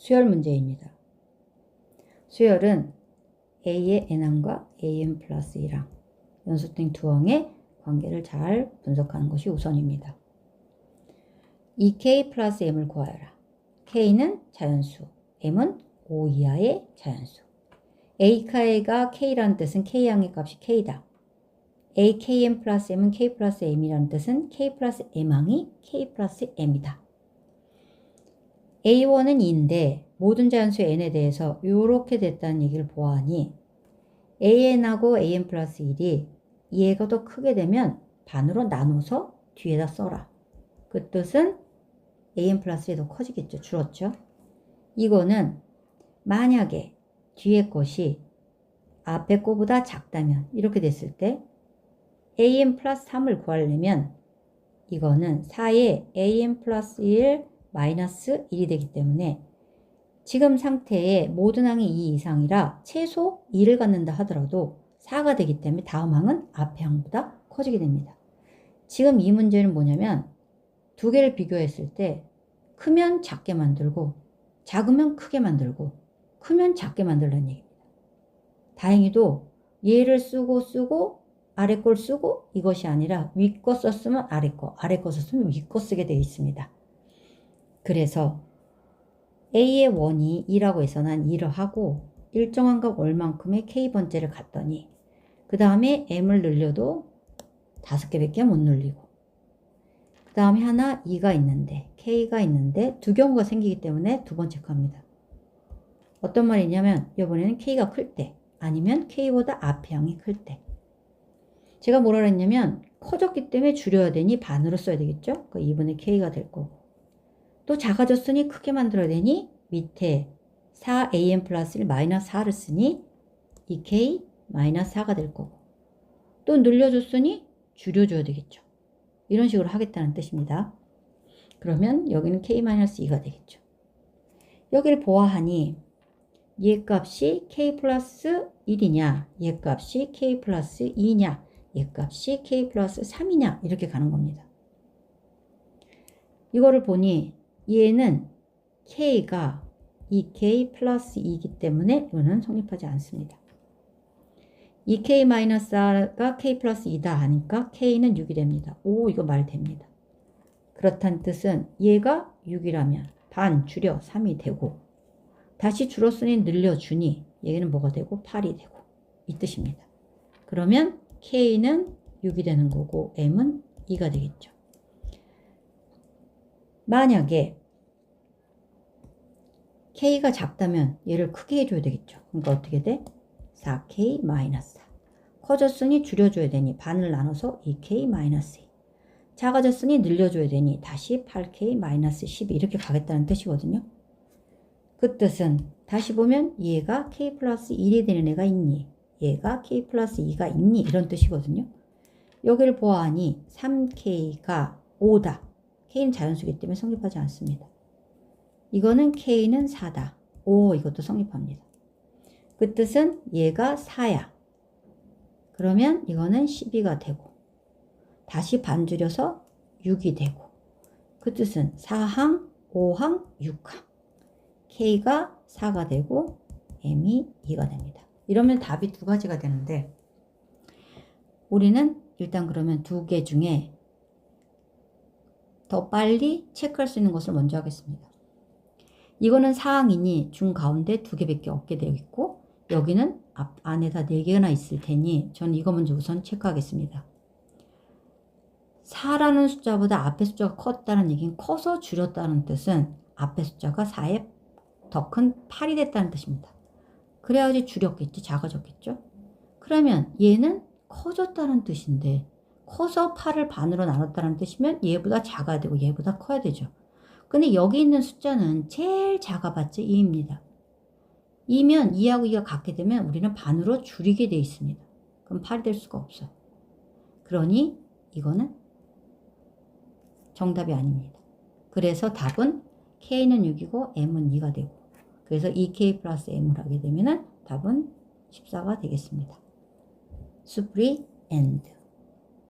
수열 문제입니다. 수열은 A의 n항과 an 플러스 1항, 연속된 두 항의 관계를 잘 분석하는 것이 우선입니다. 2k 플러스 m을 구하여라. k는 자연수, m은 5 이하의 자연수. ak가 k라는 뜻은 k항의 값이 k다. akm 플러스 m은 k 플러스 m이라는 뜻은 k 플러스 m항이 k 플러스 m이다. A1은 2인데 모든 자연수 n에 대해서 이렇게 됐다는 얘기를 보아하니 an하고 an 플러스 1이 얘가 더 크게 되면 반으로 나눠서 뒤에다 써라. 그 뜻은 an 플러스 1이 더 커지겠죠. 줄었죠. 이거는 만약에 뒤에 것이 앞에 거보다 작다면 이렇게 됐을 때 an 플러스 3을 구하려면 이거는 4에 an 플러스 1 마이너스 1이 되기 때문에 지금 상태에 모든 항이 2 이상이라 최소 2를 갖는다 하더라도 4가 되기 때문에 다음 항은 앞의 항보다 커지게 됩니다. 지금 이 문제는 뭐냐면 두 개를 비교했을 때 크면 작게 만들고 작으면 크게 만들고 크면 작게 만들라는 얘기입니다. 다행히도 얘를 쓰고 쓰고 아래 걸 쓰고 이것이 아니라 위 거 썼으면 아래 거, 아래 거 썼으면 위 거 쓰게 되어 있습니다. 그래서 A의 원이 2라고 해서 난 2를 하고 일정한 값 얼만큼의 K번째를 갔더니 그 다음에 M을 늘려도 다섯 개밖에 못 늘리고 그 다음에 하나 2가 있는데 K가 있는데 두 경우가 생기기 때문에 두 번 체크합니다. 어떤 말이냐면 이번에는 K가 클 때 아니면 K보다 앞의 항이 클 때 제가 뭐라 그랬냐면 커졌기 때문에 줄여야 되니 반으로 써야 되겠죠? 그 2분의 K가 될 거고 또 작아졌으니 크게 만들어야 되니 밑에 4am 플러스 1 마이너스 4를 쓰니 2k 마이너스 4가 될 거고 또 늘려줬으니 줄여줘야 되겠죠. 이런 식으로 하겠다는 뜻입니다. 그러면 여기는 k 마이너스 2가 되겠죠. 여기를 보아하니 얘 값이 k 플러스 1이냐 얘 값이 k 플러스 2냐 얘 값이 k 플러스 3이냐 이렇게 가는 겁니다. 이거를 보니 얘는 k가 2k 플러스 2이기 때문에 이거는 성립하지 않습니다. 2k 마이너스 가 k 플러스 2다 하니까 k는 6이 됩니다. 오 이거 말 됩니다. 그렇다는 뜻은 얘가 6이라면 반 줄여 3이 되고 다시 줄었으니 늘려주니 얘는 뭐가 되고 8이 되고 이 뜻입니다. 그러면 k는 6이 되는 거고 m은 2가 되겠죠. 만약에 k가 작다면 얘를 크게 해줘야 되겠죠. 그러니까 어떻게 돼? 4k 마이너스 4. 커졌으니 줄여줘야 되니 반을 나눠서 2k 마이너스 2. 작아졌으니 늘려줘야 되니 다시 8k 마이너스 12 이렇게 가겠다는 뜻이거든요. 그 뜻은 다시 보면 얘가 k 플러스 1이 되는 애가 있니? 얘가 k 플러스 2가 있니? 이런 뜻이거든요. 여기를 보아하니 3k가 5다. k는 자연수기 때문에 성립하지 않습니다. 이거는 K는 4다. 오, 이것도 성립합니다. 그 뜻은 얘가 4야. 그러면 이거는 12가 되고, 다시 반줄여서 6이 되고, 그 뜻은 4항, 5항, 6항. K가 4가 되고, M이 2가 됩니다. 이러면 답이 두 가지가 되는데, 우리는 일단 그러면 두 개 중에 더 빨리 체크할 수 있는 것을 먼저 하겠습니다. 이거는 사항이니 중 가운데 두 개밖에 없게 되어 있고 여기는 앞 안에 다 네 개나 있을 테니 저는 이거 먼저 우선 체크하겠습니다. 4라는 숫자보다 앞에 숫자가 컸다는 얘기는 커서 줄였다는 뜻은 앞에 숫자가 4에 더 큰 8이 됐다는 뜻입니다. 그래야지 줄였겠지 작아졌겠죠. 그러면 얘는 커졌다는 뜻인데 커서 8을 반으로 나눴다는 뜻이면 얘보다 작아야 되고 얘보다 커야 되죠. 근데 여기 있는 숫자는 제일 작아봤자 2입니다. 2면 2하고 2가 같게 되면 우리는 반으로 줄이게 되어 있습니다. 그럼 8이 될 수가 없어요. 그러니 이거는 정답이 아닙니다. 그래서 답은 K는 6이고 M은 2가 되고 그래서 2K 플러스 M을 하게 되면 답은 14가 되겠습니다. 수프리 엔드